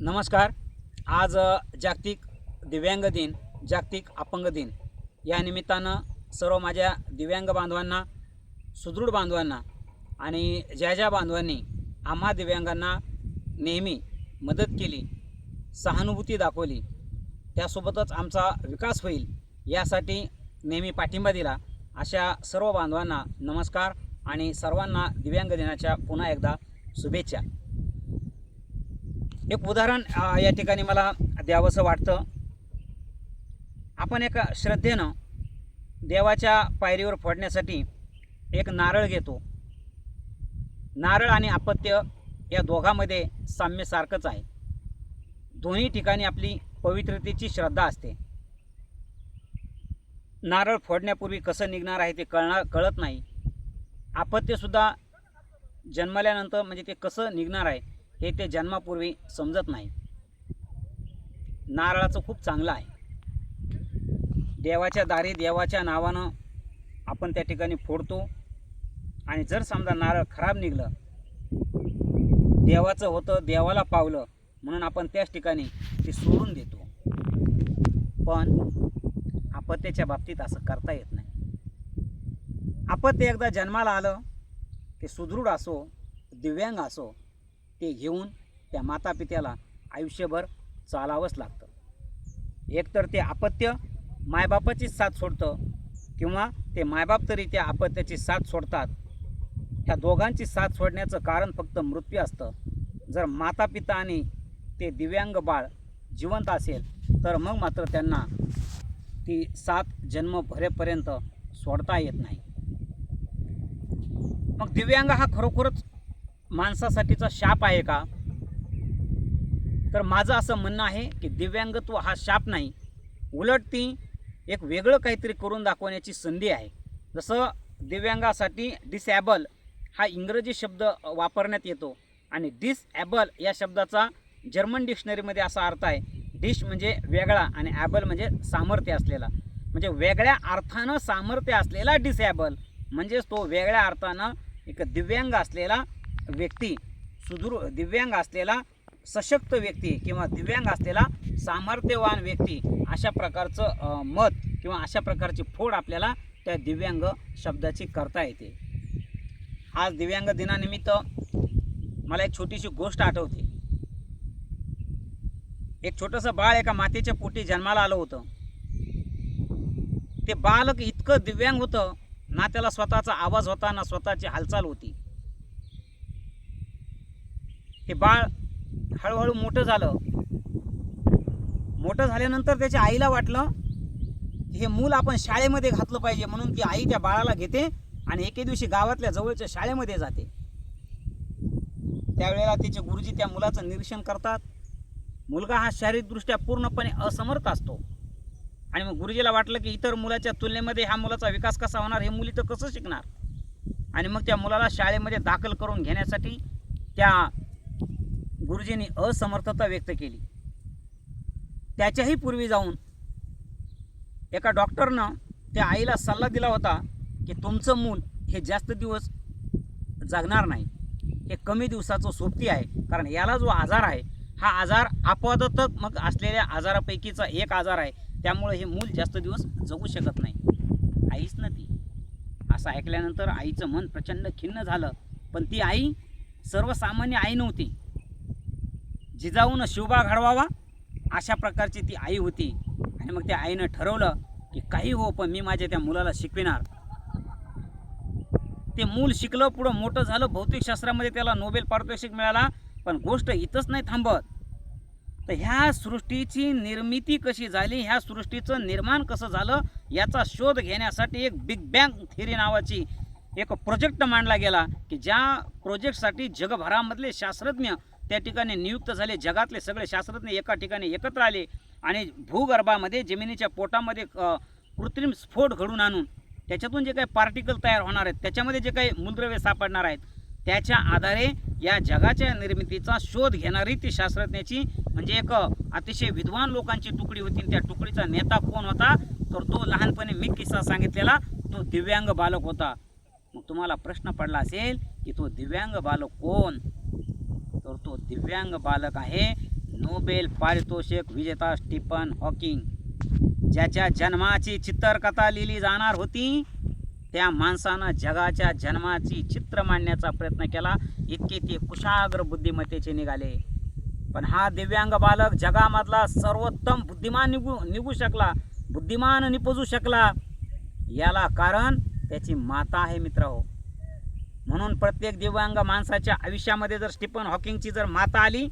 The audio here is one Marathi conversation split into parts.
नमस्कार. आज जागतिक दिव्यांग दिन जागतिक अपंग दिन. या निमित्तानं सर्व माझ्या दिव्यांग बांधवांना सुदृढ बांधवांना आणि ज्या ज्या बांधवांनी आम्हा दिव्यांगांना नेहमी मदत केली सहानुभूती दाखवली त्यासोबतच आमचा विकास होईल यासाठी नेहमी पाठिंबा दिला. अशा सर्व बांधवांना नमस्कार आणि सर्वांना दिव्यांग दिनाच्या पुन्हा एकदा शुभेच्छा. एक उदाहरण या ठिकाणी मला द्यावंसं वाटतं. आपण एका श्रद्धेनं देवाच्या पायरीवर फोडण्यासाठी एक नारळ घेतो. नारळ आणि अपत्य या दोघांमध्ये साम्य सारखंच आहे. दोन्ही ठिकाणी आपली पवित्रतेची श्रद्धा असते. नारळ फोडण्यापूर्वी कसं निघणार आहे ते कळणार कळत नाही. अपत्यसुद्धा जन्मल्यानंतर म्हणजे ते कसं निघणार आहे हे ते जन्मापूर्वी समजत नाही. नारळाचं खूप चांगलं आहे. देवाच्या दारी देवाच्या नावानं आपण त्या ठिकाणी फोडतो. आणि जर समजा नारळ खराब निघलं देवाचं होतं देवाला पावलं म्हणून आपण त्याच ठिकाणी ते सोडून देतो. पण अपत्याच्या बाबतीत असं करता येत नाही. अपत्य एकदा जन्माला आलं ते सुदृढ असो दिव्यांग असो ते घेऊन त्या माता पित्याला आयुष्यभर चालावंच लागतं. एकतर ते अपत्य मायबापाचीच साथ सोडतं किंवा ते मायबाप तरी त्या अपत्याची साथ सोडतात. ह्या दोघांची साथ सोडण्याचं कारण फक्त मृत्यू असतं. जर माता पिता आणि ते दिव्यांग बाळ जिवंत असेल तर मग मात्र त्यांना ती साथ जन्म भरेपर्यंत सोडता येत नाही. मग दिव्यांग हा खरोखरच माणसासाठीचा शाप आहे का? तर माझं असं म्हणणं आहे की दिव्यांगत्व हा शाप नाही. उलट ती एक वेगळं काहीतरी करून दाखवण्याची संधी आहे. जसं दिव्यांगासाठी डिसॅबल हा इंग्रजी शब्द वापरण्यात येतो आणि डिसॲबल या शब्दाचा जर्मन डिक्शनरीमध्ये असा अर्थ आहे डिश म्हणजे वेगळा आणि ॲबल म्हणजे सामर्थ्य असलेला. म्हणजे वेगळ्या अर्थानं सामर्थ्य असलेला डिसॅबल म्हणजेच तो वेगळ्या अर्थानं एक दिव्यांग असलेला व्यक्ती सुदृ दिव्यांग असलेला सशक्त व्यक्ती किंवा दिव्यांग असलेला सामर्थ्यवान व्यक्ती अशा प्रकारचं मत किंवा अशा प्रकारची फोड आपल्याला त्या दिव्यांग शब्दाची करता येते. आज दिव्यांग दिनानिमित्त मला एक छोटीशी गोष्ट आठवते. एक छोटंसं बाळ एका मातेच्या पोटी जन्माला आलं होतं. ते बालक इतकं दिव्यांग होतं ना त्याला स्वतःचा आवाज होता ना स्वतःची हालचाल होती. हे बाळ हळूहळू मोठं झालं. मोठं झाल्यानंतर त्याच्या आईला वाटलं की हे मूल आपण शाळेमध्ये घातलं पाहिजे म्हणून ती आई त्या बाळाला घेते आणि एके दिवशी गावातल्या जवळच्या शाळेमध्ये जाते. त्यावेळेला तिचे गुरुजी त्या मुलाचं निरीक्षण करतात. मुलगा हा शारीरिकदृष्ट्या पूर्णपणे असमर्थ असतो. आणि मग गुरुजीला वाटलं की इतर मुलाच्या तुलनेमध्ये ह्या मुलाचा विकास कसा होणार हे मुली तर कसं शिकणार? आणि मग त्या मुलाला शाळेमध्ये दाखल करून घेण्यासाठी त्या गुरुजींनी असमर्थता व्यक्त केली. त्याच्याही पूर्वी जाऊन एका डॉक्टरनं त्या आईला सल्ला दिला होता की तुमचं मूल हे जास्त दिवस जगणार नाही. हे कमी दिवसाचं सोबती आहे. कारण याला जो आजार आहे हा आजार अपवादात्मक मग असलेल्या आजारापैकीचा एक आजार आहे. त्यामुळे हे मूल जास्त दिवस जगू शकत नाही. आईच ना ती. असं ऐकल्यानंतर आईचं मन प्रचंड खिन्न झालं. पण ती आई सर्वसामान्य आई नव्हती. जिजाऊन शिवबा घडवावा अशा प्रकारची ती आई होती. आणि मग त्या आईनं ठरवलं की काही हो पण मी माझ्या त्या मुलाला शिकविणार. ते मूल शिकलं पुढं मोठं झालं भौतिकशास्त्रामध्ये त्याला नोबेल पारितोषिक मिळाला पण गोष्ट इथंच नाही थांबत. तर ह्या सृष्टीची निर्मिती कशी झाली ह्या सृष्टीचं निर्माण कसं झालं याचा शोध घेण्यासाठी एक बिग बँग थिअरी नावाची एक प्रोजेक्ट मांडला गेला की ज्या प्रोजेक्टसाठी जगभरामधले शास्त्रज्ञ त्या ठिकाणी नियुक्त झाले. जगातले सगळे शास्त्रज्ञ एका ठिकाणी एकत्र आले आणि भूगर्भामध्ये जमिनीच्या पोटामध्ये कृत्रिम स्फोट घडून आणून त्याच्यातून जे काही पार्टिकल तयार होणार आहेत त्याच्यामध्ये जे काही मूलद्रव्य सापडणार आहेत त्याच्या आधारे या जगाच्या निर्मितीचा शोध घेणारी ती शास्त्रज्ञाची म्हणजे एक अतिशय विद्वान लोकांची तुकडी होती त्या तुकडीचा नेता कोण होता? तर तो लहानपणी मी किस्सा सांगितलेला तो दिव्यांग बालक होता. मग तुम्हाला प्रश्न पडला असेल की तो दिव्यांग बालक कोण? तर तो दिव्यांग बालक आहे. नोबेल पारितोषिक विजेता स्टीफन हॉकिंग. ज्याच्या जन्माची चित्रकथा लिहिली जाणार होती त्या माणसानं जगाच्या जन्माची चित्र मांडण्याचा प्रयत्न केला. इतके ते कुशाग्र बुद्धिमत्तेचे निघाले. पण हा दिव्यांग बालक जगामधला सर्वोत्तम बुद्धिमान निघू निघू शकला बुद्धिमान निपजू शकला. याला कारण त्याची माता आहे मित्र हो. म्हणून प्रत्येक दिव्यांग माणसाच्या आयुष्यामध्ये जर स्टीफन हॉकिंगची जर माता आली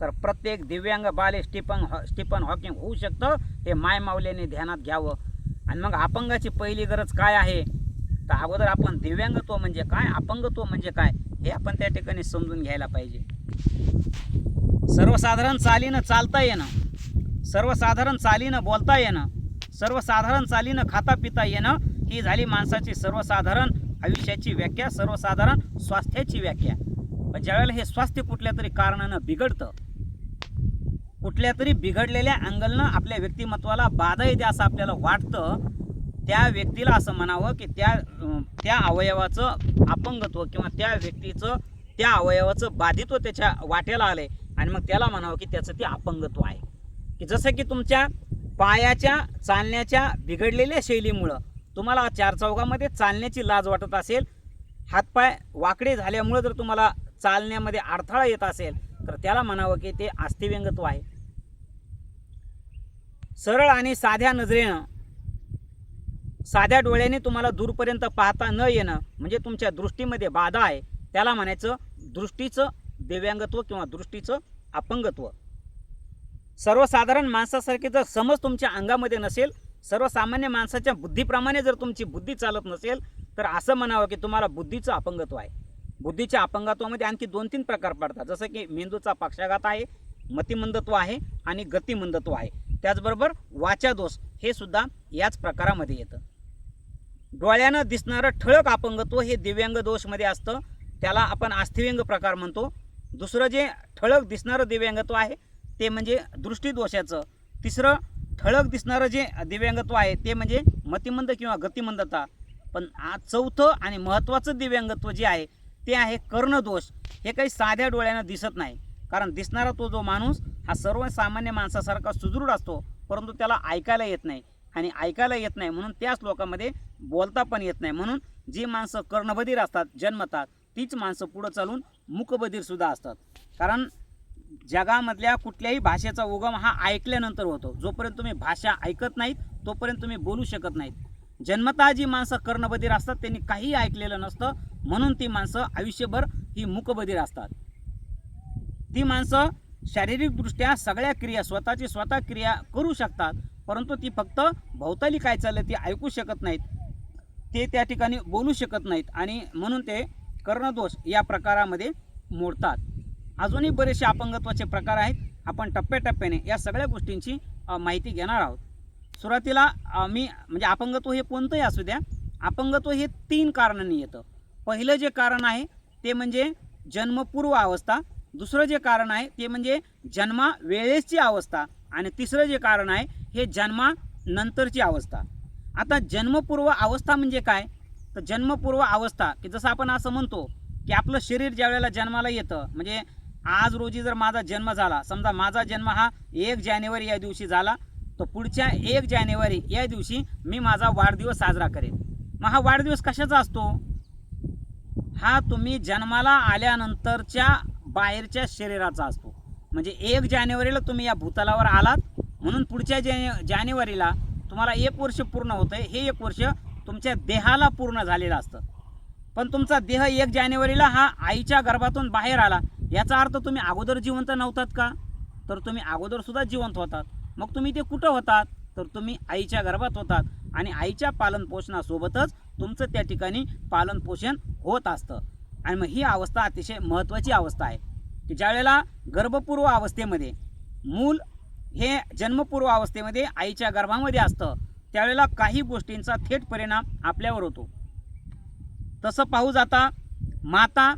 तर प्रत्येक दिव्यांग बाले स्टीफन हॉ स्टीफन हॉकिंग होऊ शकतं हे माय माऊल्याने ध्यानात घ्यावं. आणि मग अपंगाची पहिली गरज काय आहे? तर अगोदर आपण दिव्यांगत्व म्हणजे काय अपंगत्व म्हणजे काय हे आपण त्या ठिकाणी समजून घ्यायला पाहिजे. सर्वसाधारण चालीनं चालता येणं सर्वसाधारण चालीनं बोलता येणं सर्वसाधारण चालीनं खाता पिता येणं ही झाली माणसाची सर्वसाधारण आयुष्याची व्याख्या सर्वसाधारण स्वास्थ्याची व्याख्या. पण ज्यावेळेला हे स्वास्थ्य कुठल्या तरी कारणानं बिघडतं कुठल्या तरी बिघडलेल्या अँगलनं आपल्या व्यक्तिमत्वाला बाधा येते असं आपल्याला वाटतं त्या व्यक्तीला असं म्हणावं की त्या त्या अवयवाचं अपंगत्व किंवा त्या व्यक्तीचं त्या अवयवाचं बाधित्व त्याच्या वाट्याला आलंय आणि मग त्याला म्हणावं की त्याचं ते अपंगत्व आहे. की जसं की तुमच्या पायाच्या चालण्याच्या बिघडलेल्या शैलीमुळं तुम्हाला चार चौघामध्ये चालण्याची लाज वाटत असेल हातपाय वाकडे झाल्यामुळं जर तुम्हाला चालण्यामध्ये अडथळा येत असेल तर त्याला म्हणावं की ते अस्थिव्यंगत्व आहे. सरळ आणि साध्या नजरेनं साध्या डोळ्याने तुम्हाला दूरपर्यंत पाहता न येणं म्हणजे तुमच्या दृष्टीमध्ये बाधा आहे त्याला म्हणायचं दृष्टीचं दिव्यांगत्व किंवा दृष्टीचं अपंगत्व. सर्वसाधारण माणसासारखी जर समज तुमच्या अंगामध्ये नसेल सर्वसामान्य माणसाच्या बुद्धीप्रमाणे जर तुमची बुद्धी चालत नसेल तर असं म्हणावं की तुम्हाला बुद्धीचं अपंगत्व आहे. बुद्धीच्या अपंगत्वामध्ये आणखी दोन तीन प्रकार पडतात. जसं की मेंदूचा पक्षाघात आहे मतिमंदत्व आहे आणि गतिमंदत्व आहे. त्याचबरोबर वाचादोष हे सुद्धा याच प्रकारामध्ये येतं. डोळ्यानं दिसणारं ठळक अपंगत्व हे दिव्यांग दोषमध्ये असतं. त्याला आपण अस्थिव्यंग प्रकार म्हणतो. दुसरं जे ठळक दिसणारं दिव्यांगत्व आहे ते म्हणजे दृष्टीदोषाचं. तिसरं ठळक दिसणारं जे दिव्यांगत्व आहे ते म्हणजे मतिमंद किंवा गतिमंदता. पण आ चौथं आणि महत्त्वाचं दिव्यांगत्व जे आहे ते आहे कर्णदोष. हे काही साध्या डोळ्यानं दिसत नाही. कारण दिसणारा तो जो माणूस हा सर्वसामान्य माणसासारखा सुदृढ असतो परंतु त्याला ऐकायला येत नाही. आणि ऐकायला येत नाही म्हणून त्याच लोकांमध्ये बोलता पण येत नाही. म्हणून जी माणसं कर्णबधीर असतात जन्मतात तीच माणसं पुढं चालून मुकबधीरसुद्धा असतात. कारण जगामधल्या कुठल्याही भाषेचा उगम हा ऐकल्यानंतर होतो. जोपर्यंत तुम्ही भाषा ऐकत नाहीत तोपर्यंत तुम्ही बोलू शकत नाहीत. जन्मतः जी माणसं कर्णबधीर असतात त्यांनी काही ऐकलेलं नसतं म्हणून ती माणसं आयुष्यभर ही मुकबधीर असतात. ती माणसं शारीरिकदृष्ट्या सगळ्या क्रिया स्वतःची स्वतः क्रिया करू शकतात परंतु ती फक्त भोवताली काय चाललं ती ऐकू शकत नाहीत. ते त्या ठिकाणी बोलू शकत नाहीत आणि म्हणून ते कर्णदोष या प्रकारामध्ये मोडतात. अजूनही बरेचसे अपंगत्वाचे प्रकार आहेत. आपण टप्प्याटप्प्याने या सगळ्या गोष्टींची माहिती घेणार आहोत. सुरुवातीला मी म्हणजे अपंगत्व हे कोणतंही असू द्या अपंगत्व हे तीन कारणांनी येतं. पहिलं जे कारण आहे ते म्हणजे जन्मपूर्व अवस्था. दुसरं जे कारण आहे ते म्हणजे जन्मा वेळेसची अवस्था. आणि तिसरं जे कारण आहे हे जन्मानंतरची अवस्था. आता जन्मपूर्व अवस्था म्हणजे काय? तर जन्मपूर्व अवस्था की जसं आपण असं म्हणतो की आपलं शरीर ज्या वेळेला जन्माला येतं म्हणजे आज रोजी जर माझा जन्म झाला समजा माझा जन्म हा एक जानेवारी या दिवशी झाला तर पुढच्या एक जानेवारी या दिवशी मी माझा वाढदिवस साजरा करेन. मग हा वाढदिवस कशाचा असतो? हा तुम्ही जन्माला आल्यानंतरच्या बाहेरच्या शरीराचा असतो. म्हणजे एक जानेवारीला तुम्ही या भूतलावर आलात म्हणून पुढच्या जाने जानेवारीला तुम्हाला एक वर्ष पूर्ण होतं हे एक वर्ष तुमच्या देहाला पूर्ण झालेलं असतं. पण तुमचा देह एक जानेवारीला हा आईच्या गर्भातून बाहेर आला याचा अर्थ तुम्ही अगोदर जिवंत नव्हतात का? तर तुम्ही अगोदर सुद्धा जिवंत होतात. मग तुम्ही ते कुठं होतात? तर तुम्ही आईच्या गर्भात होतात आणि आईच्या पालनपोषणासोबतच तुमचं त्या ठिकाणी पालनपोषण होत असतं. आणि मग ही अवस्था अतिशय महत्त्वाची अवस्था आहे की ज्यावेळेला गर्भपूर्व अवस्थेमध्ये मूल हे जन्मपूर्व अवस्थेमध्ये आईच्या गर्भामध्ये असतं त्यावेळेला काही गोष्टींचा थेट परिणाम आपल्यावर होतो. तसं पाहू जाता माता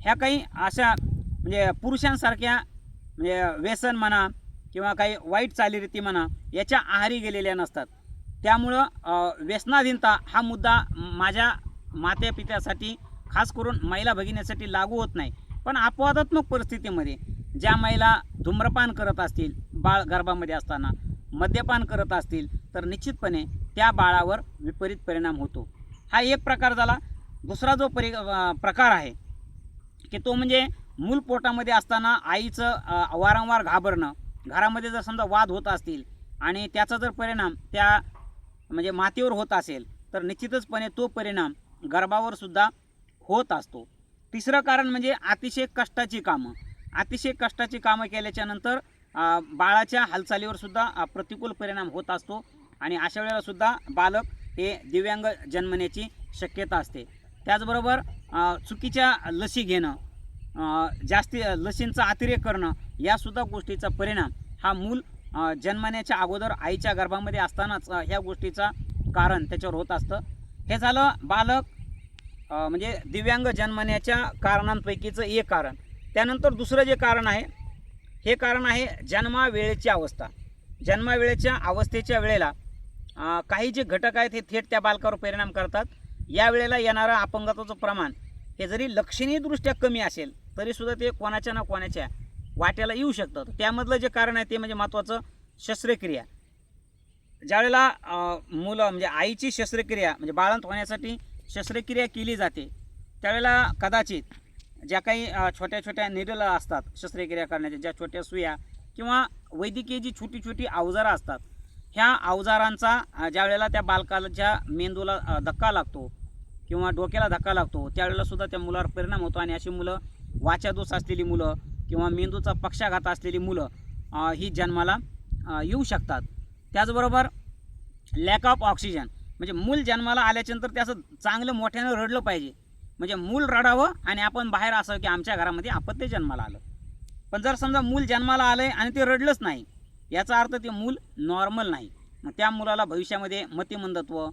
ह्या काही अशा म्हणजे पुरुषांसारख्या म्हणजे व्यसन म्हणा किंवा काही वाईट चालीरीती म्हणा याच्या आहारी गेलेल्या नसतात. त्यामुळं व्यसनाधीनता हा मुद्दा माझ्या मात्या पित्यासाठी खास करून महिला भगिनीसाठी लागू होत नाही. पण अपवादात्मक परिस्थितीमध्ये ज्या महिला धूम्रपान करत असतील बाळ गर्भामध्ये असताना मद्यपान करत असतील तर निश्चितपणे त्या बाळावर विपरीत परिणाम होतो. हा एक प्रकार झाला. दुसरा जो परि प्रकार आहे की तो म्हणजे मूल पोटामध्ये असताना आईचं वारंवार घाबरणं. घरामध्ये जर समजा वाद होत असतील आणि त्याचा जर परिणाम त्या म्हणजे मातीवर होत असेल तर निश्चितचपणे तो परिणाम गर्भावर सुद्धा होत असतो. तिसरं कारण म्हणजे अतिशय कष्टाची कामं. अतिशय कष्टाची कामं केल्याच्यानंतर बाळाच्या हालचालीवर सुद्धा प्रतिकूल परिणाम होत असतो आणि अशा वेळेला सुद्धा बालक हे दिव्यांग जन्मण्याची शक्यता असते. त्याचबरोबर चुकीच्या लसी घेणं जास्ती लसींचा अतिरेक करणं यासुद्धा गोष्टीचा परिणाम हा मूल जन्मण्याच्या अगोदर आईच्या गर्भामध्ये असतानाच ह्या गोष्टीचा कारण त्याच्यावर होत असतं. हे झालं बालक म्हणजे दिव्यांग जन्मण्याच्या कारणांपैकीचं एक कारण. त्यानंतर दुसरं जे कारण आहे हे कारण आहे जन्मावेळेची अवस्था. जन्मावेळेच्या अवस्थेच्या वेळेला काही जे घटक आहेत हे थेट त्या बालकावर परिणाम करतात. यावेळेला येणारं अपंगत्वाचं प्रमाण हे जरी लक्षणीयदृष्ट्या कमी असेल तरीसुद्धा ते कोणाच्या ना कोणाच्या वाट्याला येऊ शकतं. त्यामधलं जे कारण आहे ते म्हणजे महत्त्वाचं शस्त्रक्रिया. ज्यावेळेला मुलं म्हणजे आईची शस्त्रक्रिया म्हणजे बाळंत होण्यासाठी शस्त्रक्रिया केली जाते त्यावेळेला कदाचित ज्या काही छोट्या छोट्या निडल असतात शस्त्रक्रिया करण्याच्या ज्या छोट्या सुया किंवा वैद्यकीय जी छोटी छोटी अवजारं असतात ह्या अवजारांचा ज्यावेळेला त्या बालकाच्या मेंदूला धक्का लागतो किंवा डोक्याला धक्का लागतो त्यावेळेला सुद्धा त्या मुलावर परिणाम होतो आणि अशी मुलं वाचादोष असलेली मुलं किंवा मेंदूचा पक्षाघात असलेली मुलं ही जन्माला येऊ शकतात. त्याचबरोबर लॅक ऑफ ऑक्सिजन म्हणजे मूल जन्माला आल्याच्यानंतर ते असं चांगलं मोठ्यानं रडलं पाहिजे. म्हणजे मूल रडावं आणि आपण बाहेर असावं की आमच्या घरामध्ये अपत्य जन्माला आलं. पण जर समजा मूल जन्माला आलं आहे आणि ते रडलंच नाही याचा अर्थ ते मूल नॉर्मल नाही. मग त्या मुलाला भविष्यामध्ये मतिमंदत्व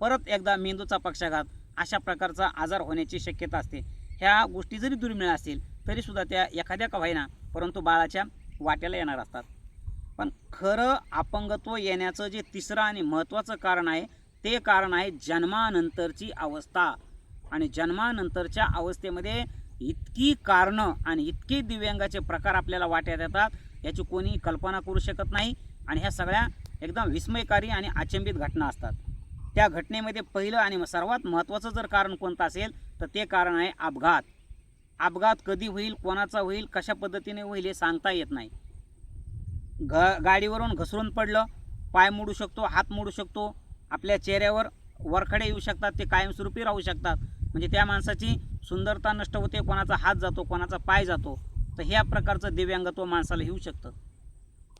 परत एकदा मेंदूचा पक्षाघात अशा प्रकारचा आजार होण्याची शक्यता असते. ह्या गोष्टी जरी दुर्मिळ असतील तरीसुद्धा त्या एखाद्या का होईना परंतु बाळाच्या वाट्याला येणार असतात. पण खरं अपंगत्व येण्याचं जे तिसरं आणि महत्त्वाचं कारण आहे ते कारण आहे जन्मानंतरची अवस्था. आणि जन्मानंतरच्या अवस्थेमध्ये इतकी कारणं आणि इतके दिव्यांगाचे प्रकार आपल्याला वाट्यात येतात याची कोणी कल्पना करू शकत नाही. आणि ह्या सगळ्या एकदम विस्मयकारी आणि अचंबित घटना असतात. त्या घटनेमध्ये पहिलं आणि सर्वात महत्त्वाचं जर कारण कोणतं असेल तर ते कारण आहे अपघात. अपघात कधी होईल कोणाचा होईल कशा पद्धतीने होईल हे सांगता येत नाही. घ गाडीवरून घसरून पडलं पाय मोडू शकतो हात मोडू शकतो आपल्या चेहऱ्यावर वरखडे येऊ शकतात ते कायमस्वरूपी राहू शकतात. म्हणजे त्या माणसाची सुंदरता नष्ट होते कोणाचा हात जातो कोणाचा पाय जातो तर ह्या प्रकारचं दिव्यांगत्व माणसाला येऊ शकतं.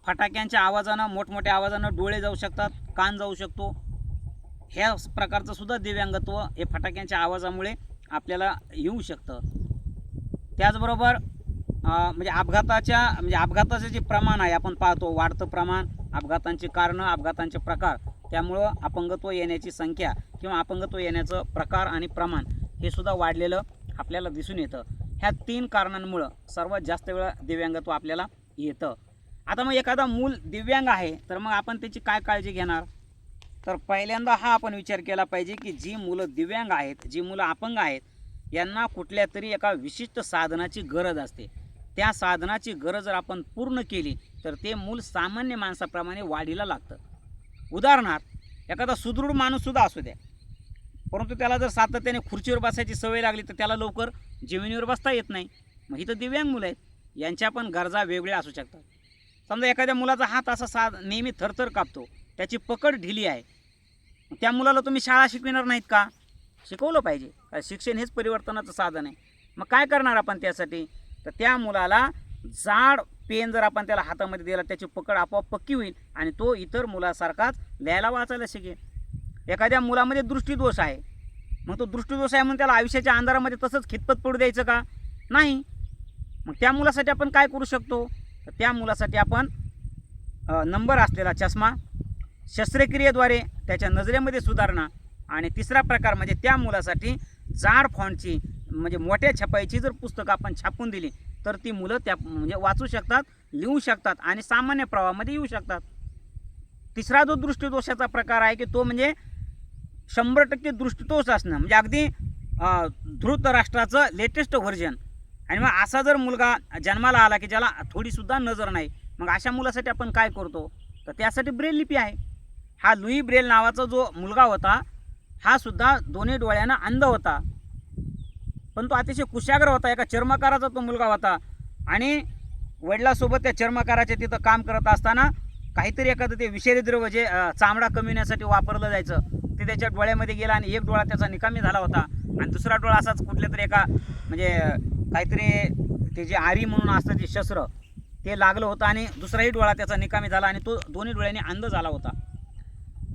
फटाक्यांच्या आवाजानं मोठमोठ्या आवाजानं डोळे जाऊ शकतात कान जाऊ शकतो ह्या प्रकारचं सुद्धा दिव्यांगत्व हे फटाक्यांच्या आवाजामुळे आपल्याला येऊ शकतं. त्याचबरोबर म्हणजे अपघाताच्या म्हणजे अपघाताचं जे प्रमाण आहे आपण पाहतो वाढतं प्रमाण अपघातांची कारणं अपघातांचे प्रकार त्यामुळं अपंगत्व येण्याची संख्या किंवा अपंगत्व येण्याचं प्रकार आणि प्रमाण हे सुद्धा वाढलेलं आपल्याला दिसून येतं. ह्या तीन कारणांमुळं सर्वात जास्त वेळा दिव्यांगत्व आपल्याला येतं. आता मग एखादा मूल दिव्यांग आहे तर मग आपण त्याची काय काळजी घेणार? तर पहिल्यांदा हा आपण विचार केला पाहिजे की जी मुलं दिव्यांग आहेत जी मुलं अपंग आहेत यांना कुठल्या तरी एका विशिष्ट साधनाची गरज असते. त्या साधनाची गरज जर आपण पूर्ण केली तर ते मूल सामान्य माणसाप्रमाणे वाढीला लागतं. उदाहरणार्थ एखादा सुदृढ माणूससुद्धा असू द्या. परंतु त्याला जर सातत्याने खुर्चीवर बसायची सवय लागली तर त्याला लवकर जमिनीवर बसता येत नाही. मग इथं दिव्यांग मुलं आहेत. यांच्या पण गरजा वेगळ्या असू शकतात. समजा एखाद्या मुलाचा हात असा साध नेहमी थरथर कापतो. त्याची पकड ढिली आहे. त्या मुलाला तुम्ही शाळा शिकविणार नाहीत का? शिकवलं पाहिजे. शिक्षण हेच परिवर्तनाचं साधन आहे. मग काय करणार आपण त्यासाठी? तर त्या मुलाला जाड पेन जर आपण त्याला हातामध्ये दिला त्याची पकड आपोआप पक्की होईल आणि तो इतर मुलासारखाच लिहायला वाचायला शिकेल. एखाद्या मुलामध्ये दृष्टीदोष आहे. मग तो दृष्टीदोष आहे म्हणून त्याला आयुष्याच्या अंधारामध्ये तसंच खितपत पडू द्यायचं का? नाही. मग त्या मुलासाठी आपण काय करू शकतो? तर त्या मुलासाठी आपण नंबर असलेला चष्मा शस्त्रक्रियेद्वारे त्याच्या नजरेमध्ये सुधारणा आणि तिसरा प्रकार म्हणजे त्या मुलासाठी जाड फॉन्टची म्हणजे मोठ्या छपाईची जर पुस्तकं आपण छापून दिली तर ती मुलं त्या म्हणजे वाचू शकतात लिहू शकतात आणि सामान्य प्रवाहामध्ये येऊ शकतात. तिसरा जो दृष्टिदोषाचा प्रकार आहे की तो म्हणजे शंभर टक्के दृष्टिदोष असणं म्हणजे अगदी धृत राष्ट्राचं लेटेस्ट व्हर्जन आणि मग असा जर मुलगा जन्माला आला की ज्याला थोडीसुद्धा नजर नाही मग अशा मुलासाठी आपण काय करतो? तर त्यासाठी ब्रेल लिपी आहे. हा लुई ब्रेल नावाचा जो मुलगा होता हा सुद्धा दोन्ही डोळ्यानं अंध होता. पण तो अतिशय कुशाग्र होता एका चर्मकाराचा तो मुलगा होता. आणि वडिलासोबत त्या चर्मकाराच्या तिथं काम करत असताना काहीतरी एखादं ते विषारी द्रव्य जे चामडा कमी वापरलं जायचं ते त्याच्या डोळ्यामध्ये गेला आणि एक डोळा त्याचा निकामी झाला होता. आणि दुसरा डोळा असाच कुठल्या तरी एका म्हणजे काहीतरी ते जे आरी म्हणून असतं ते शस्त्र ते लागलं होतं आणि दुसराही डोळा त्याचा निकामी झाला आणि तो दोन्ही डोळ्यांनी अंध झाला होता.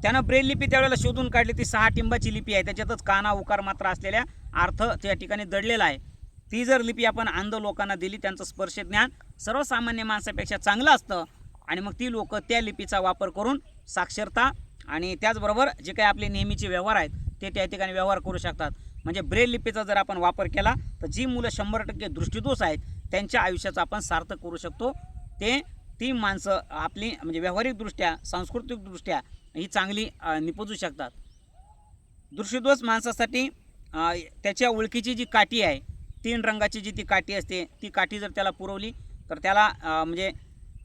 त्यानं ब्रेल लिपी त्यावेळेला शोधून काढली. ती सहा टिंबाची लिपी आहे. त्याच्यातच काना उकार मात्र असलेल्या अर्थ त्या ठिकाणी दडलेला आहे. ती जर लिपी आपण अंध लोकांना दिली त्यांचं स्पर्श ज्ञान सर्वसामान्य माणसापेक्षा चांगलं असतं. आणि मग ती लोक त्या लिपीचा वापर करून साक्षरता आणि त्याचबरोबर जे काही आपले नेहमीचे व्यवहार आहेत ते त्या ठिकाणी व्यवहार करू शकतात. म्हणजे ब्रेल लिपीचा जर आपण वापर केला तर जी मुलं शंभर टक्के दृष्टीदोष आहेत त्यांच्या आयुष्याचं आपण सार्थक करू शकतो. ते ती माणसं आपली म्हणजे व्यावहारिकदृष्ट्या सांस्कृतिकदृष्ट्या ही चांगली निपजू शकतात. दृष्टीदोष माणसासाठी त्याच्या ओळखीची जी काठी आहे तीन रंगाची जी ती काठी असते ती काठी जर त्याला पुरवली तर त्याला म्हणजे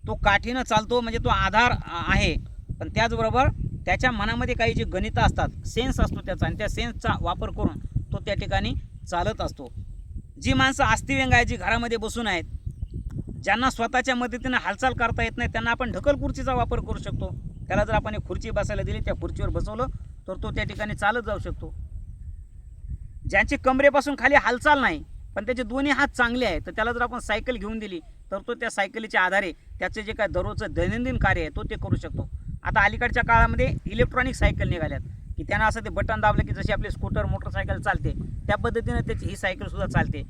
तो काठीनं चालतो म्हणजे तो आधार आहे. पण त्याचबरोबर त्याच्या मनामध्ये काही जी गणितं असतात सेन्स असतो त्याचा आणि त्या सेन्सचा वापर करून तो त्या ठिकाणी चालत असतो. जी माणसं अस्थिव्यंग आहे जी घरामध्ये बसून आहेत ज्यांना स्वतःच्या मदतीनं हालचाल करता येत नाही त्यांना आपण ढकल खुर्चीचा वापर करू शकतो. त्याला जर आपण एक खुर्ची बसायला दिली त्या खुर्चीवर बसवलं तर तो त्या ठिकाणी चालत जाऊ शकतो. ज्यांची कमरेपासून खाली हालचाल नाही पण त्याचे दोन्ही हात चांगले आहेत तर त्याला जर आपण सायकल घेऊन दिली तर तो त्या सायकलीच्या आधारे त्याचे जे काय दररोजचं दैनंदिन कार्य आहे तो ते करू शकतो. आता अलीकडच्या काळामध्ये इलेक्ट्रॉनिक सायकल निघाल्यात की त्यांना असं ते बटन दाबलं की जशी आपली स्कूटर मोटरसायकल चालते त्या पद्धतीनं त्याची ही सायकलसुद्धा चालते.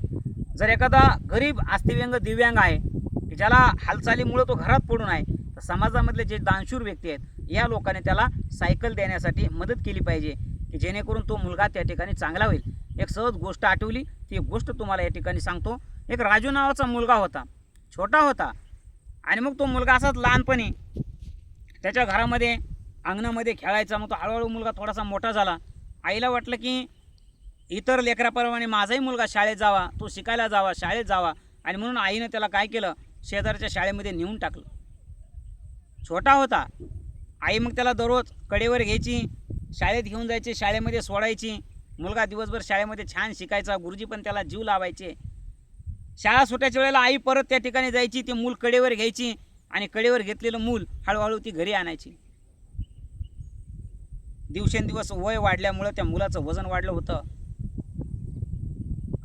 जर एखादा गरीब अस्थिव्यंग दिव्यांग आहे की ज्याला हालचालीमुळं तो घरात पडून आहे तर समाजामधले जे दानशूर व्यक्ती आहेत या लोकांनी त्याला सायकल देण्यासाठी मदत केली पाहिजे की जेणेकरून तो मुलगा त्या ठिकाणी चांगला होईल. एक सहज गोष्ट आठवली ती गोष्ट तुम्हाला या ठिकाणी सांगतो. एक राजू नावाचा मुलगा होता छोटा होता आणि मग तो मुलगा असाच लहानपणी त्याच्या घरामध्ये अंगणामध्ये खेळायचा मग तो हळूहळू मुलगा थोडासा मोठा झाला. आईला वाटलं की इतर लेकराप्रमाणे माझाही मुलगा शाळेत जावा तो शिकायला जावा शाळेत जावा आणि म्हणून आईनं त्याला काय केलं शेजारच्या शाळेमध्ये नेऊन टाकलं. छोटा होता. आई मग त्याला दररोज कडेवर घ्यायची शाळेत घेऊन जायची शाळेमध्ये सोडायची. मुलगा दिवसभर शाळेमध्ये छान शिकायचा गुरुजी पण त्याला जीव लावायचे. शाळा सुटायच्या वेळेला आई परत त्या ठिकाणी जायची ते मूल कडेवर घ्यायची आणि कडेवर घेतलेलं मूल हळूहळू ती घरी आणायची. दिवसेंदिवस वय वाढल्यामुळं त्या मुलाचं वजन वाढलं होतं.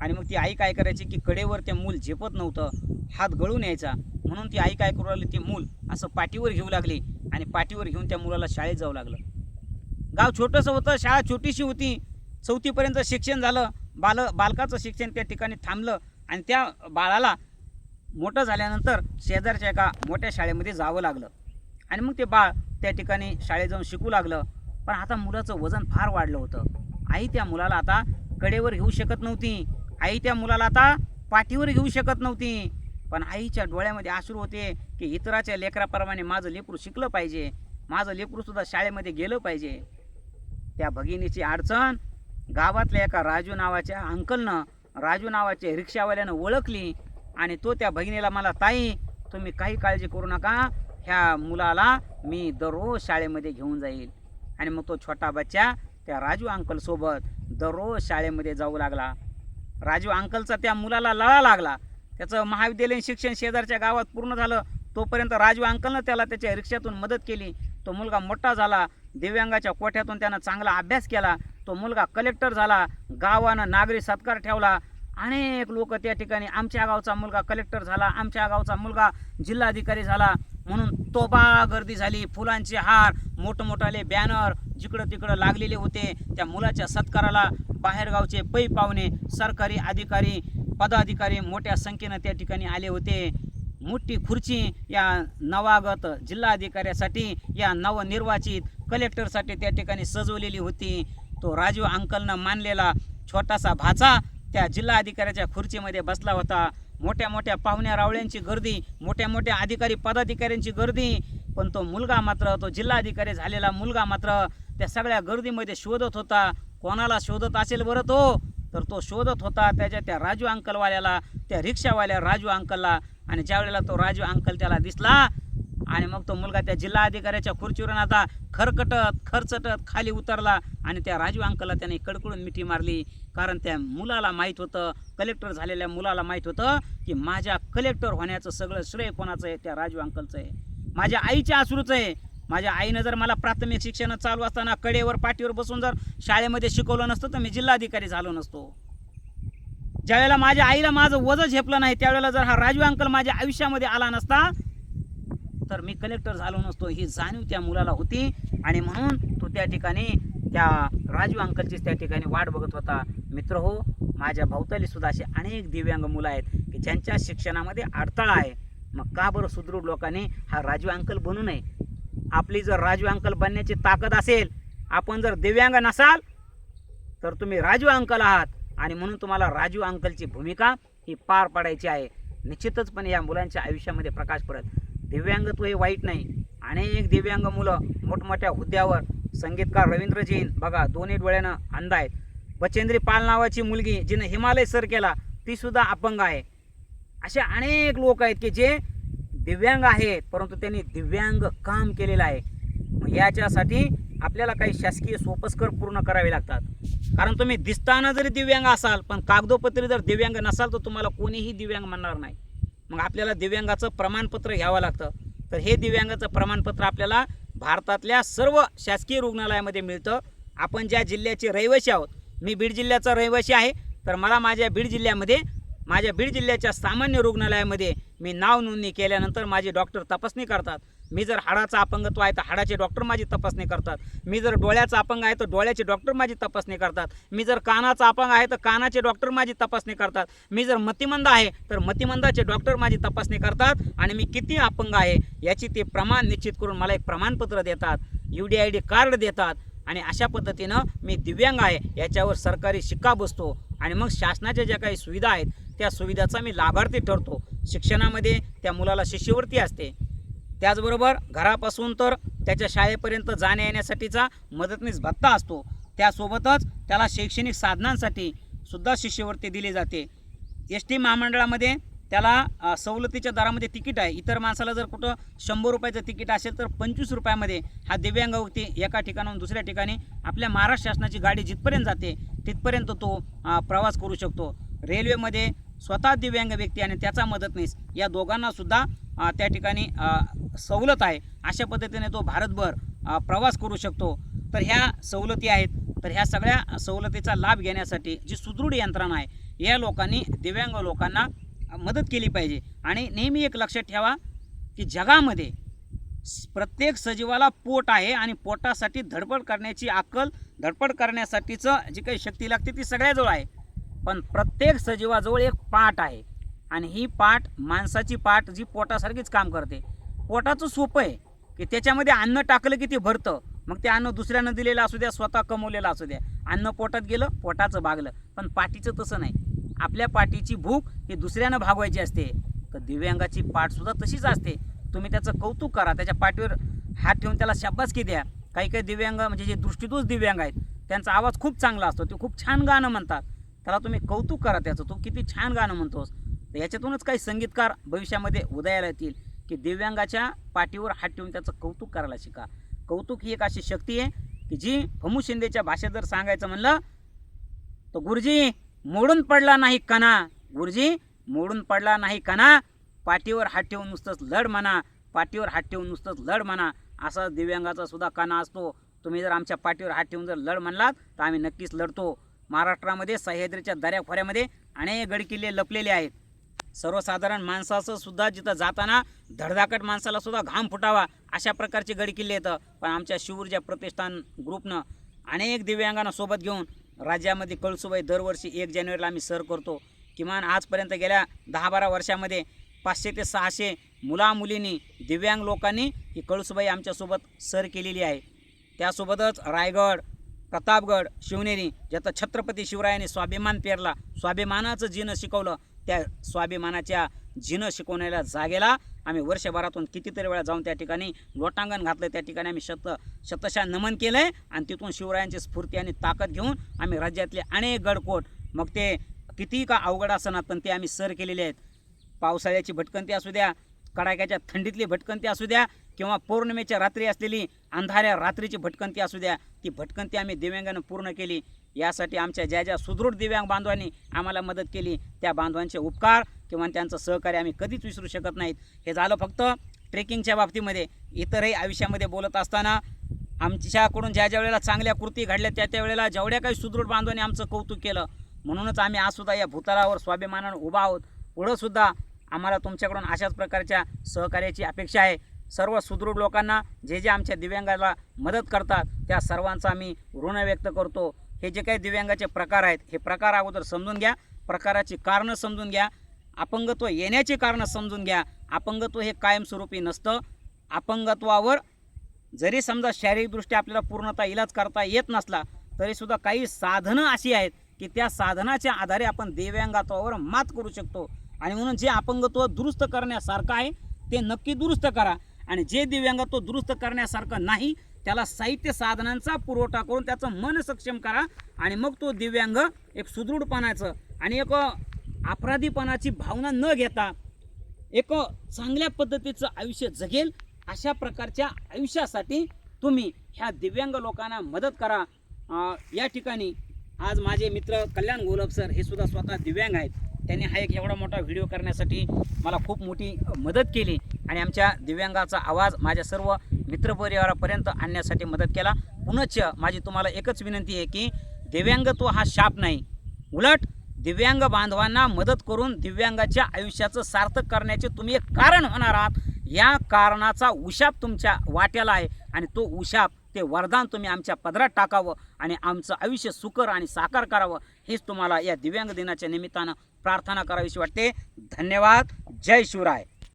आणि मग ती आई काय करायची की कडेवर ते मूल झेपत नव्हतं. हात गळून यायचा. म्हणून ती आई काय करू लागली ते मूल असं पाठीवर घेऊ लागली आणि पाठीवर घेऊन त्या मुलाला शाळेत जाऊ लागलं. गाव छोटंसं होतं शाळा छोटीशी होती. चौथीपर्यंत शिक्षण झालं. बाल बालकाचं शिक्षण त्या ठिकाणी थांबलं आणि त्या बाळाला मोठं झाल्यानंतर शेजारच्या एका मोठ्या शाळेमध्ये जावं लागलं. आणि मग ते बाळ त्या ठिकाणी शाळेत जाऊन शिकू लागलं. पण आता मुलाचं वजन फार वाढलं होतं. आई त्या मुलाला आता कडेवर घेऊ शकत नव्हती. आई त्या मुलाला आता पाठीवर घेऊ शकत नव्हती. पण आईच्या डोळ्यामध्ये आश्रू होते की इतराच्या लेकराप्रमाणे माझं लेकरू शिकलं पाहिजे. माझं लेकरूसुद्धा शाळेमध्ये गेलं पाहिजे. त्या भगिनीची अडचण गावातल्या एका राजू नावाच्या अंकलनं राजू नावाच्या रिक्षावाल्यानं ओळखली आणि तो त्या भगिनीला मला ताई तुम्ही काही काळजी करू नका. ह्या मुलाला मी दररोज शाळेमध्ये घेऊन जाईल. आणि मग तो छोटा बच्चा त्या राजू अंकलसोबत दररोज शाळेमध्ये जाऊ लागला. राजू अंकलचा त्या मुलाला लळा लागला. त्याचं महाविद्यालयीन शिक्षण शेजारच्या गावात पूर्ण झालं. तोपर्यंत राजू अंकलनं त्याला त्याच्या रिक्षातून मदत केली. तो मुलगा मोठा झाला. दिव्यांगाच्या कोठ्यातून त्यानं चांगला अभ्यास केला. तो मुलगा कलेक्टर झाला. गावानं नागरी सत्कार ठेवला. अनेक लोक त्या ठिकाणी आमच्या गावचा मुलगा कलेक्टर झाला. आमच्या गावचा मुलगा जिल्हाधिकारी झाला. म्हणून तोबा गर्दी झाली. फुलांचे हार मोठमोठाले बॅनर जिकडं तिकडं लागलेले होते. त्या मुलाच्या सत्काराला बाहेरगावचे पै पाहुणे सरकारी अधिकारी पदाधिकारी मोठ्या संख्येनं त्या ठिकाणी आले होते. मोठी खुर्ची या नवागत जिल्हाधिकाऱ्यासाठी या नवनिर्वाचित कलेक्टरसाठी त्या ठिकाणी सजवलेली होती. तो राजू अंकलनं मानलेला छोटासा भाचा त्या जिल्हाधिकाऱ्याच्या खुर्चीमध्ये बसला होता. मोठ्या मोठ्या पाहुण्या रावळ्यांची गर्दी मोठ्या मोठ्या अधिकारी पदाधिकाऱ्यांची गर्दी. पण तो मुलगा मात्र तो जिल्हाधिकारी झालेला मुलगा मात्र त्या सगळ्या गर्दीमध्ये शोधत होता. कोणाला शोधत असेल बरं तो? तर तो शोधत होता त्याच्या त्या राजू अंकलवाल्याला त्या रिक्षावाल्या राजू अंकलला. आणि ज्यावेळेला तो राजू अंकल त्याला दिसला आणि मग तो मुलगा त्या जिल्हा अधिकाऱ्याच्या खुर्चीवरून आता खरकटत खरचटत खाली उतरला आणि त्या राजू अंकलला त्याने कडकडून मिठी मारली. कारण त्या मुलाला माहीत होतं कलेक्टर झालेल्या मुलाला माहीत होतं की माझ्या कलेक्टर होण्याचं सगळं श्रेय कोणाचं आहे? त्या राजू अंकलचं आहे. माझ्या आईच्या अश्रूचं आहे. माझ्या आईनं जर मला प्राथमिक शिक्षण चालू असताना कडेवर पाठीवर बसून जर शाळेमध्ये शिकवलं नसतं तर मी जिल्हाधिकारी झालो नसतो. ज्यावेळेला माझ्या आईला माझं वजन झेपलं नाही त्यावेळेला जर हा राजू अंकल माझ्या आयुष्यामध्ये आला नसता तर मी कलेक्टर झालो नसतो. ही जाणीव त्या मुलाला होती आणि म्हणून तो त्या ठिकाणी त्या राजू अंकलचीच त्या ठिकाणी वाट बघत होता. मित्र हो माझ्या भोवताली सुद्धा असे अनेक दिव्यांग मुलं आहेत की ज्यांच्या शिक्षणामध्ये अडथळा आहे. मग का बरं सुदृढ लोकांनी हा राजू अंकल बनू नये? आपली जर राजू अंकल बनण्याची ताकद असेल आपण जर दिव्यांग नसाल तर तुम्ही राजू अंकल आहात आणि म्हणून तुम्हाला राजू अंकलची भूमिका ही पार पाडायची आहे. निश्चितच पण या मुलांच्या आयुष्यामध्ये प्रकाश पडत. दिव्यांगत्व हे वाईट नाही. अनेक दिव्यांग मुलं मोठमोठ्या हुद्द्यावर संगीतकार रवींद्र जैन. बघा दोन्ही डोळ्यानं अंध आहेत बचेंद्री पाल नावाची मुलगी जिनं हिमालय सर केला ती सुद्धा अपंग आहे. असे अनेक लोक आहेत की जे दिव्यांग आहेत परंतु त्यांनी दिव्यांग काम केलेलं आहे. मग याच्यासाठी आपल्याला काही शासकीय सोपस्कर पूर्ण करावे लागतात. कारण तुम्ही दिसताना जरी दिव्यांग असाल पण कागदोपत्री जर दिव्यांग नसाल तर तुम्हाला कोणीही दिव्यांग म्हणणार नाही. मग आपल्याला दिव्यांगाचं प्रमाणपत्र घ्यावं लागतं. तर हे दिव्यांगाचं प्रमाणपत्र आपल्याला भारतातल्या सर्व शासकीय रुग्णालयामध्ये मिळतं. आपण ज्या जिल्ह्याचे रहिवासी आहोत मी बीड जिल्ह्याचा रहिवासी आहे तर मला माझ्या बीड जिल्ह्यामध्ये माझ्या बीड जिल्ह्याच्या सामान्य रुग्णालयामध्ये मी नाव नोंदणी केल्यानंतर माझे डॉक्टर तपासणी करतात. मी जर हाडाचा अपंगत्व आहे तर हाडाचे डॉक्टर माझी तपासणी करतात. मी जर डोळ्याचा अपंग आहे तर डोळ्याचे डॉक्टर माझी तपासणी करतात. मी जर कानाचा अपंग आहे तर कानाचे डॉक्टर माझी तपासणी करतात. मी जर मतिमंद आहे तर मतिमंदाचे डॉक्टर माझी तपासणी करतात आणि मी किती अपंग आहे याची ते प्रमाण निश्चित करून मला एक प्रमाणपत्र देतात U D I D card देतात आणि अशा पद्धतीनं मी दिव्यांग आहे याच्यावर सरकारी शिक्का बसतो आणि मग शासनाच्या ज्या काही सुविधा आहेत त्या सुविधाचा मी लाभार्थी ठरतो. शिक्षणामध्ये त्या मुलाला शिष्यवृत्ती असते. त्याचबरोबर घरापासून तर त्याच्या शाळेपर्यंत जाण्या येण्यासाठीचा मदतनीस भत्ता असतो. त्यासोबतच त्याला शैक्षणिक साधनांसाठी सुद्धा शिष्यवृत्ती दिली जाते. एस टी महामंडळामध्ये त्याला सवलतीच्या दरामध्ये तिकीट आहे. इतर माणसाला जर कुठं शंभर रुपयाचं तिकीट असेल तर पंचवीस रुपयामध्ये हा दिव्यांग व्यक्ती एका ठिकाणाहून दुसऱ्या ठिकाणी आपल्या महाराष्ट्र शासनाची गाडी जिथपर्यंत जाते तिथपर्यंत तो प्रवास करू शकतो. रेल्वेमध्ये स्वतः दिव्यांग व्यक्ती आणि त्याचा मदतनीस या दोघांनासुद्धा त्या ठिकाणी सवलत आहे. अशा पद्धतीने तो भारतभर प्रवास करू शकतो. तर ह्या सवलती आहेत. तर ह्या सगळ्या सवलतीचा लाभ घेण्यासाठी जी सुदृढ यंत्रणा आहे या लोकांनी दिव्यांग लोकांना मदत केली पाहिजे. आणि नेहमी एक लक्षात ठेवा की जगामध्ये प्रत्येक सजीवाला पोट आहे आणि पोटासाठी धडपड करण्याची अक्कल धडपड करण्यासाठीचं जी काही शक्ती लागते ती सगळ्याजवळ आहे. पण प्रत्येक सजीवाजवळ एक पाठ आहे. आणि ही पाठ माणसाची पाठ जी पोटासारखीच काम करते. पोटाचं सोपं आहे की त्याच्यामध्ये अन्न टाकलं की ते भरतं. मग ते अन्न दुसऱ्यानं दिलेलं असू द्या स्वतः कमवलेलं असू द्या. अन्न पोटात गेलं पोटाचं भागलं पण पाठीचं तसं नाही. आपल्या पाठीची भूक ही दुसऱ्यानं भागवायची असते. तर दिव्यांगाची पाठसुद्धा तशीच असते. तुम्ही त्याचं कौतुक करा. त्याच्या पाठीवर हात ठेवून त्याला शाब्बासकी द्या. काही काही दिव्यांग म्हणजे जे दृष्टीदोष दिव्यांग आहेत त्यांचा आवाज खूप चांगला असतो. ते खूप छान गाणं म्हणतात. त्याला तुम्ही कौतुक करा त्याचं. तू किती छान गाणं म्हणतोस. तर याच्यातूनच काही संगीतकार भविष्यामध्ये उदयाला येतील की दिव्यांगाच्या पाठीवर हात ठेवून त्याचं कौतुक करायला शिका. कौतुक ही एक अशी शक्ती आहे की जी भमू शिंदेच्या भाषेत जर सांगायचं म्हणलं तर गुरुजी मोडून पडला नाही कणा. गुरुजी मोडून पडला नाही कणा. पाठीवर हात ठेवून नुसतंच लढ म्हणा. पाठीवर हात ठेवून नुसतंच लढ म्हणा. असा दिव्यांगाचा सुद्धा कणा असतो. तुम्ही जर आमच्या पाठीवर हात ठेवून जर लढ म्हणलात तर आम्ही नक्कीच लढतो. महाराष्ट्रामध्ये सह्याद्रीच्या दऱ्याखोऱ्यामध्ये अनेक गडकिल्ले लपलेले आहेत. सर्वसाधारण माणसाचं सुद्धा जिथं जाताना धडधाकट माणसाला सुद्धा घाम फुटावा अशा प्रकारचे गडकिल्ले येतं पण आमच्या शिवूरच्या प्रतिष्ठान ग्रुपनं अनेक दिव्यांगांना सोबत घेऊन राज्यामध्ये कळसुबाई दरवर्षी एक जानेवारीला आम्ही सर करतो. किमान आजपर्यंत गेल्या दहा बारा वर्षामध्ये पाचशे ते सहाशे मुलामुलींनी दिव्यांग लोकांनी ही कळसुबाई आमच्यासोबत सर केलेली आहे. त्यासोबतच रायगड प्रतापगड शिवनेरी ज्याचा छत्रपती शिवरायाने स्वाभिमान पेरला स्वाभिमानाचं जिनं शिकवलं त्या स्वाभिमानाच्या जिनं शिकवण्याला जागेला. आम्ही वर्षभरातून कितीतरी वेळा जाऊन त्या ठिकाणी लोटांगण घातलं त्या ठिकाणी आम्ही शत शतशा नमन केलं आहे आणि तिथून शिवरायांची स्फूर्ती आणि ताकद घेऊन आम्ही राज्यातले अनेक गडकोट मग ते कितीही का अवघड असणार पण ते आम्ही सर केलेले आहेत. पावसाळ्याची भटकंती असू द्या कडाक्याच्या थंडीतली भटकंती असू द्या किंवा पौर्णिमेच्या रात्री असलेली अंधाऱ्या रात्रीची भटकंती असू द्या ती भटकंती आम्ही दिव्यांगानं पूर्ण केली. यासाठी आमच्या ज्या ज्या सुदृढ दिव्यांग बांधवांनी आम्हाला मदत केली त्या बांधवांचे उपकार किंवा त्यांचं सहकार्य आम्ही कधीच विसरू शकत नाहीत. हे झालं फक्त ट्रेकिंगच्या बाबतीमध्ये. इतरही आयुष्यामध्ये बोलत असताना आमच्याकडून ज्या ज्या वेळेला चांगल्या कृती घडल्या त्या त्या वेळेला जेवढ्या काही सुदृढ बांधवांनी आमचं कौतुक केलं म्हणूनच आम्ही आजसुद्धा या भूतलावर स्वाभिमानानं उभा आहोत. पुढंसुद्धा आम्हाला तुमच्याकडून अशाच प्रकारच्या सहकार्याची अपेक्षा आहे. सर्व सुदृढ लोकांना जे जे आमच्या दिव्यांगाला मदत करतात त्या सर्वांचा आम्ही ऋण व्यक्त करतो. हे जे काही दिव्यांगाचे प्रकार आहेत हे प्रकार अगोदर समजून घ्या. प्रकाराची कारणं समजून घ्या. अपंगत्व येण्याची कारणं समजून घ्या. अपंगत्व हे कायमस्वरूपी नसतं. अपंगत्वावर जरी समजा शारीरिकदृष्ट्या आपल्याला पूर्णतः इलाज करता येत नसला तरीसुद्धा काही साधनं अशी आहेत की त्या साधनाच्या आधारे आपण दिव्यांगत्वावर मात करू शकतो. आणि म्हणून जे अपंगत्व दुरुस्त करण्यासारखं आहे ते नक्की दुरुस्त करा. आणि जे दिव्यांगत्व दुरुस्त करण्यासारखं नाही त्याला साहित्य साधनांचा पुरवठा करून त्याचं मन सक्षम करा आणि मग तो दिव्यांग एक सुदृढपणाचं आणि एक अपराधीपणाची भावना न घेता एक चांगल्या पद्धतीचं आयुष्य जगेल अशा प्रकारच्या आयुष्यासाठी तुम्ही ह्या दिव्यांग लोकांना मदत करा. या ठिकाणी आज माझे मित्र कल्याण गोलब सर हे सुद्धा स्वतः दिव्यांग आहेत. त्यांनी हा एक एवढा मोठा व्हिडिओ करण्यासाठी मला खूप मोठी मदत केली आणि आमच्या दिव्यांगाचा आवाज माझ्या सर्व मित्रपरिवारापर्यंत आणण्यासाठी मदत केला. पुनश्च माझी तुम्हाला एकच विनंती आहे की दिव्यांगत्व हा शाप नाही. उलट दिव्यांग बांधवांना मदत करून दिव्यांगाच्या आयुष्याचं सार्थक करण्याचे तुम्ही एक कारण होणार आहात. या कारणाचा उशाप तुमच्या वाट्याला आहे आणि तो उशाप ते वरदान तुम्ही आमच्या पदरात टाकावं आणि आमचं आयुष्य सुकर आणि साकार करावं हेच तुम्हाला या दिव्यांग दिनाच्या निमित्तानं प्रार्थना करावीशी वाटते. धन्यवाद. जय शिवराय.